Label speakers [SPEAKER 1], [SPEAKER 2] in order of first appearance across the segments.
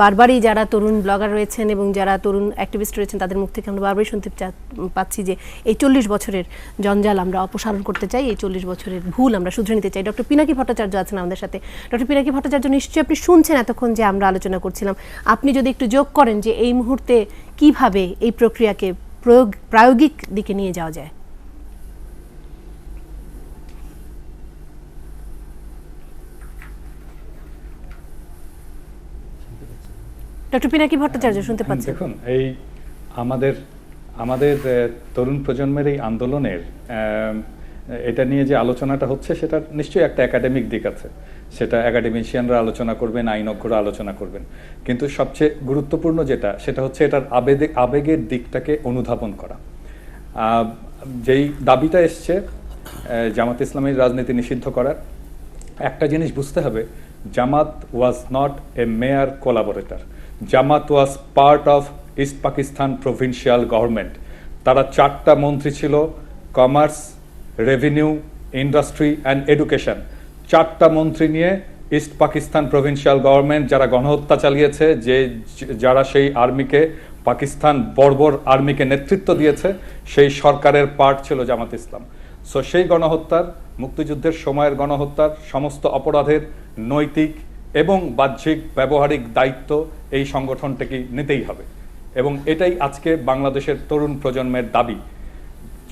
[SPEAKER 1] বারবারই যারা তরুণ ব্লগার রয়েছেন এবং যারা তরুণ অ্যাক্টিভিস্ট রয়েছেন, তাদের মুখ থেকে আমরা বারবারই শুনতে পাচ্ছি যে এই চল্লিশ বছরের জঞ্জাল আমরা অপসারণ করতে চাই, এই চল্লিশ বছরের ভুল আমরা শুধরে নিতে চাই। ডক্টর পিনাকি ভট্টাচার্য আছেন আমাদের সাথে। ডক্টর পিনাকি ভট্টাচার্য, নিশ্চয়ই আপনি শুনছেন এতক্ষণ যে আমরা আলোচনা করছিলাম। আপনি যদি একটু যোগ করেন যে এই মুহূর্তে কীভাবে এই প্রক্রিয়াকে প্রয়োগ প্রায়োগিক দিকে নিয়ে যাওয়া যায়? ডক্টর পিনাকি ভট্টাচার্য শুনতে পাচ্ছেন
[SPEAKER 2] দেখুন এই আমাদের আমাদের তরুণ প্রজন্মের এই আন্দোলনের এটা নিয়ে যে আলোচনাটা হচ্ছে সেটা নিশ্চয়ই একটা একাডেমিক দিক আছে। সেটা একাডেমিশিয়ানরা আলোচনা করবেন আইনজ্ঞরা আলোচনা করবেন। কিন্তু সবচেয়ে গুরুত্বপূর্ণ যেটা সেটা হচ্ছে এটার আবেগে আবেগের দিকটাকে অনুধাবন করা। যেই দাবিটা এসছে জামাত ইসলামের রাজনীতি নিষিদ্ধ করার একটা জিনিস বুঝতে হবে Jamaat was not a mere collaborator Jamaat was part of East Pakistan provincial government তারা চারটা মন্ত্রী ছিল commerce revenue industry and education চারটা মন্ত্রী নিয়ে ইস্ট পাকিস্তান প্রভিন্সিয়াল গভর্নমেন্ট যারা গণহত্যা চালিয়েছে, যে যারা সেই আর্মিকে পাকিস্তান বর্বর আর্মিকে নেতৃত্ব দিয়েছে, সেই সরকারের পার্ট ছিল জামাত ইসলাম. সো সেই গণহত্যার, মুক্তিযুদ্ধের সময়ের গণহত্যার সমস্ত অপরাধের নৈতিক এবং বাহ্যিক, ব্যবহারিক দায়িত্ব এই সংগঠনটাকে নিতেই হবে। এবং এটাই আজকে বাংলাদেশের তরুণ প্রজন্মের দাবি।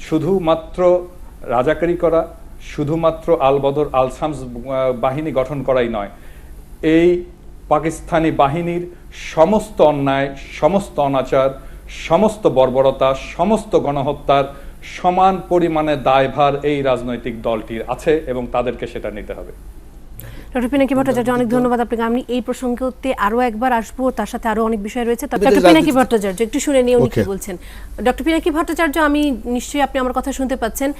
[SPEAKER 2] শুধুমাত্র রাজাকারি করা, শুধুমাত্র আল বদর আল শামস বাহিনী গঠন করাই নয়, এই পাকিস্তানি বাহিনীর সমস্ত অন্যায়, সমস্ত অনাচার, সমস্ত বর্বরতা, সমস্ত গণহত্যার সমান পরিমাণে দায়ভার এই রাজনৈতিক দলটির আছে এবং তাদেরকে সেটা নিতে হবে।
[SPEAKER 1] ডক্টর পিনাকি ভট্টাচার্য অনেক ধন্যবাদ আপনাকে। আমি এই প্রসঙ্গতে একবার আসব তার সাথে আরও অনেক বিষয় রয়েছে। ডক্টর পিনাকি ভট্টাচার্য একটু শুনে নিয়ে উনি কি বলছেন? ডক্টর পিনাকি ভট্টাচার্য আমি নিশ্চয়ই আপনি আমার কথা শুনতে পাচ্ছেন।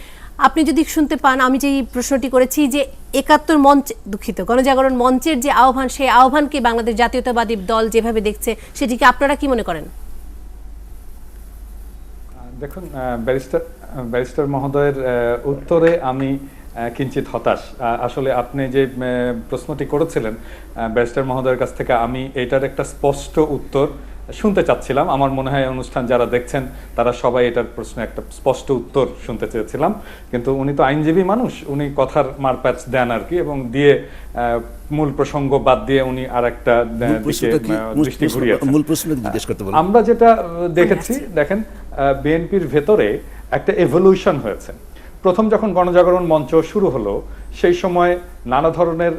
[SPEAKER 1] আপনি যদি শুনতে পান আমি যে প্রশ্নটি করেছি যে একাত্তর মঞ্চ দুঃখিত গণজাগরণ মঞ্চের যে আহ্বান সেই আহ্বানকে বাংলাদেশ জাতীয়তাবাদী দল যেভাবে দেখছে সেটিকে আপনারা কি মনে করেন?
[SPEAKER 2] দেখুন ব্যারিস্টার ব্যারিস্টার মহোদয়ের উত্তরে আমি কিঞ্চিত হতাশ। আসলে আপনি যে প্রশ্নটি করেছিলেন ব্যারিস্টার মহোদয়ের কাছ থেকে আমি এটার একটা স্পষ্ট উত্তর শুনতে চাচ্ছিলাম। আমার মনে হয় অনুষ্ঠান যারা দেখছেন তারা সবাই এটার প্রশ্নে একটা স্পষ্ট উত্তর শুনতে চেয়েছিলাম। কিন্তু উনি তো আইনজীবী মানুষ উনি কথার মারপ্যাচ দেন আর কি এবং দিয়ে আহ, মূল প্রসঙ্গ বাদ দিয়ে উনি আর একটা দৃষ্টি ঘুরিয়েছেন।
[SPEAKER 3] বলুন?
[SPEAKER 2] আমরা যেটা দেখেছি দেখেন বিএনপির ভেতরে একটা এভলিউশন হয়েছে। প্রথম যখন গণজাগরণ মঞ্চ শুরু হলো, সেই সময় নানা ধরনের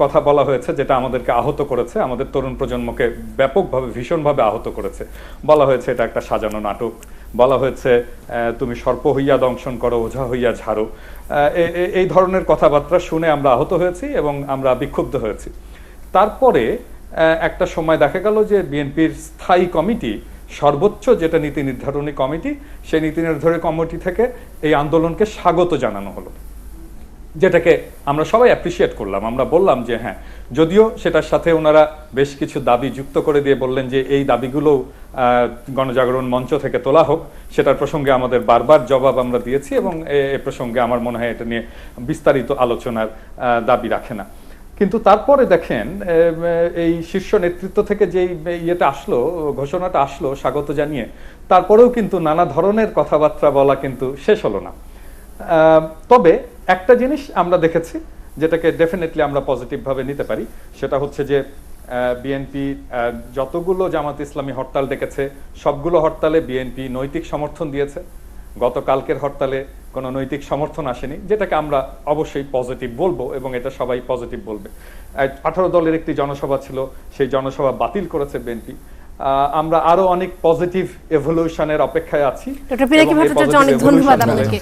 [SPEAKER 2] কথা বলা হয়েছে যেটা আমাদেরকে আহত করেছে, আমাদের তরুণ প্রজন্মকে ব্যাপকভাবে, ভীষণভাবে আহত করেছে। বলা হয়েছে এটা একটা সাজানো নাটক। বলা হয়েছে তুমি সর্প হইয়া দংশন করো, ওঝা হইয়া ঝাড়ো। এই ধরনের কথাবার্তা শুনে আমরা আহত হয়েছি এবং আমরা বিক্ষুব্ধ হয়েছি। তারপরে একটা সময় দেখা গেল যে বিএনপির স্থায়ী কমিটি সর্বোচ্চ যেটা নীতি নির্ধারণী কমিটি, সেই নীতি নির্ধারণী কমিটি থেকে এই আন্দোলনকে স্বাগত জানানো হলো। যেটাকে আমরা সবাই অ্যাপ্রিসিয়েট করলাম। আমরা বললাম যে হ্যাঁ যদিও সেটার সাথে ওনারা বেশ কিছু দাবি যুক্ত করে দিয়ে বললেন যে, এই দাবিগুলো গণজাগরণ মঞ্চ থেকে তোলা হোক, সেটার প্রসঙ্গে আমাদের বারবার জবাব আমরা দিয়েছি এবং এ- প্রসঙ্গে আমার মনে হয় এটা নিয়ে বিস্তারিত আলোচনার দাবি রাখে না। কিন্তু তারপরে দেখেন এই শীর্ষ নেতৃত্ব থেকে যেই ইয়েটা আসলো, ঘোষণাটা আসলো, স্বাগত জানিয়ে, তারপরেও কিন্তু নানা ধরনের কথাবার্তা বলা কিন্তু শেষ হলো না। তবে একটা জিনিস আমরা দেখেছি, যেটাকে ডেফিনেটলি আমরা পজিটিভ ভাবে নিতে পারি, সেটা হচ্ছে যে বিএনপি যতগুলো জামাত ইসলামী হরতাল ডেকেছে, সবগুলো হরতালে বিএনপি নৈতিক সমর্থন দিয়েছে। গতকালকের হরতালে কোনো নৈতিক সমর্থন আসেনি যেটাকে আমরা অবশ্যই পজিটিভ বলব এবং এটা সবাই পজিটিভ বলবে। আঠারো দলের একটি জনসভা ছিল সেই জনসভা বাতিল করেছে বিএনপি। আমরা আরও অনেক পজিটিভ এভলিউশনের অপেক্ষায় আছি
[SPEAKER 1] ডক্টর পিনাকি ভট্টাচার্য অনেক ধন্যবাদ আপনাকে।